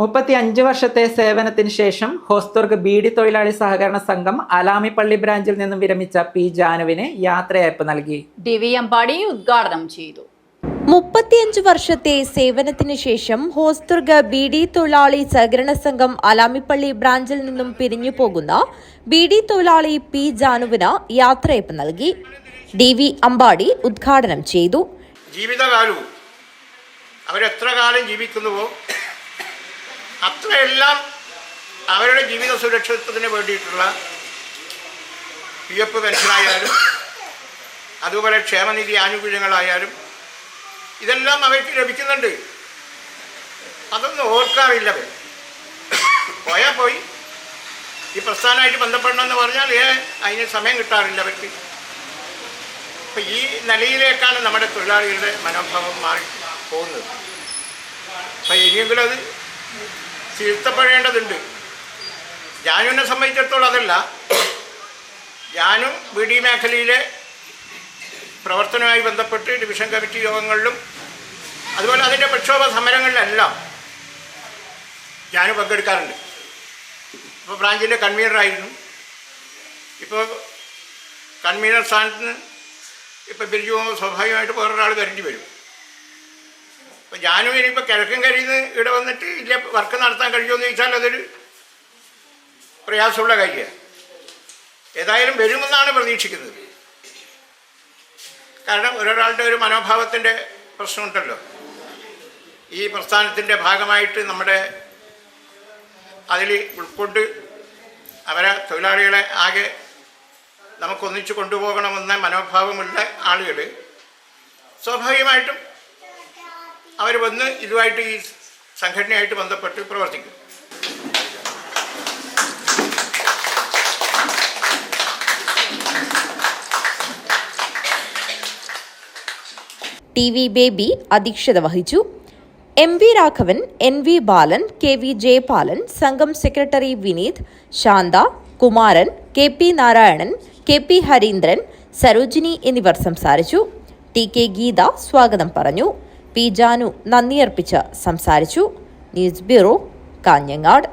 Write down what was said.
മുപ്പത്തി അഞ്ച് വർഷത്തെ സേവനത്തിന് ശേഷം ഹോസ്ദുർഗ് ബീഡി തൊഴിലാളി സഹകരണ സംഘം അലാമിപ്പള്ളി ബ്രാഞ്ചിൽ നിന്നും വിരമിച്ച പി ജാനുവിന് യാത്രയയപ്പ് നൽകി. ഡി വി അമ്പാടി ഉദ്ഘാടനം ചെയ്തു. മുപ്പത്തിയഞ്ച് വർഷത്തെ സേവനത്തിന് ശേഷം ഹോസ്ദുർഗ് ബി ഡി തൊഴിലാളി സഹകരണ സംഘം അലാമിപ്പള്ളി ബ്രാഞ്ചിൽ നിന്നും പിരിഞ്ഞു പോകുന്ന ബി ഡി തൊഴിലാളി പി ജാനുവിന് യാത്രയപ്പ് നൽകി. ഡി വി അമ്പാടി ഉദ്ഘാടനം ചെയ്തു. ജീവിതകാലവും അവരെത്ര കാലം ജീവിക്കുന്നുവോ അത്രയെല്ലാം അവരുടെ ജീവിത സുരക്ഷിതത്വത്തിന് വേണ്ടിയിട്ടുള്ള പി എഫ് പെൻഷനായാലും അതുപോലെ ക്ഷേമനിധി ആനുകൂല്യങ്ങളായാലും ഇതെല്ലാം അവർക്ക് ലഭിക്കുന്നുണ്ട്. അതൊന്നും ഓർക്കാറില്ല പോയാൽ പോയി. ഈ പ്രസ്ഥാനമായിട്ട് ബന്ധപ്പെടണമെന്ന് പറഞ്ഞാൽ ഏ അതിന് സമയം കിട്ടാറില്ല അവർക്ക്. അപ്പം ഈ നിലയിലേക്കാണ് നമ്മുടെ തൊഴിലാളികളുടെ മനോഭാവം മാറി പോകുന്നത്. അപ്പം ഇനിയെങ്കിലും അത് തിരുത്തപ്പെടേണ്ടതുണ്ട് ജാനുവിനെ സംബന്ധിച്ചിടത്തോളം അതല്ല. ജാനു ബി ഡി മേഖലയിലെ പ്രവർത്തനവുമായി ബന്ധപ്പെട്ട് ഡിവിഷൻ കമ്മിറ്റി യോഗങ്ങളിലും അതുപോലെ അതിന്റെ പ്രക്ഷോഭ സമരങ്ങളിലെല്ലാം ജാനു പങ്കെടുക്കാറുണ്ട്. ഇപ്പോൾ ബ്രാഞ്ചിന്റെ കൺവീനറായിരുന്നു. ഇപ്പോൾ കൺവീനർ സ്ഥാനത്ത് നിന്ന് ബിരിജു സ്വാഭാവികമായിട്ട് വേറൊരാൾ വരേണ്ടി വരും. അപ്പം ഞാനും ഇനിയിപ്പോൾ കിഴക്കൻ കരയിൽ നിന്ന് ഇവിടെ വന്നിട്ട് ഇല്ല വർക്ക് നടത്താൻ കഴിയുമെന്ന് ചോദിച്ചാൽ അതൊരു പ്രയാസമുള്ള കാര്യമാണ്. ഏതായാലും വരുമെന്നാണ് പ്രതീക്ഷിക്കുന്നത്. കാരണം ഒരാളുടെ ഒരു മനോഭാവത്തിന്റെ പ്രശ്നമുണ്ടല്ലോ. ഈ പ്രസ്ഥാനത്തിന്റെ ഭാഗമായിട്ട് നമ്മുടെ അതിൽ ഉൾക്കൊണ്ട് അവരെ തൊഴിലാളികളെ ആകെ നമുക്കൊന്നിച്ച് കൊണ്ടുപോകണമെന്ന മനോഭാവമുള്ള ആളുകൾ സ്വാഭാവികമായിട്ടും അവർ വന്ന് ഇതുമായിട്ട് ഈ സംഘടനയായിട്ട് ബന്ധപ്പെട്ട് പ്രവർത്തിക്കും. ടി വി ബേബി അധ്യക്ഷത വഹിച്ചു. M V Raghavan N V Balan K V Jayapalan സംഘം secretary Vineeth Shantha Kumaran K P Narayanan K P Harindran Sarojini എന്നിവർ സംസാരിച്ചു. ടി കെ ഗീത സ്വാഗതം പറഞ്ഞു. പി ജാനു നന്ദിയർപ്പിച്ച് സംസാരിച്ചു. News bureau Kanhangad.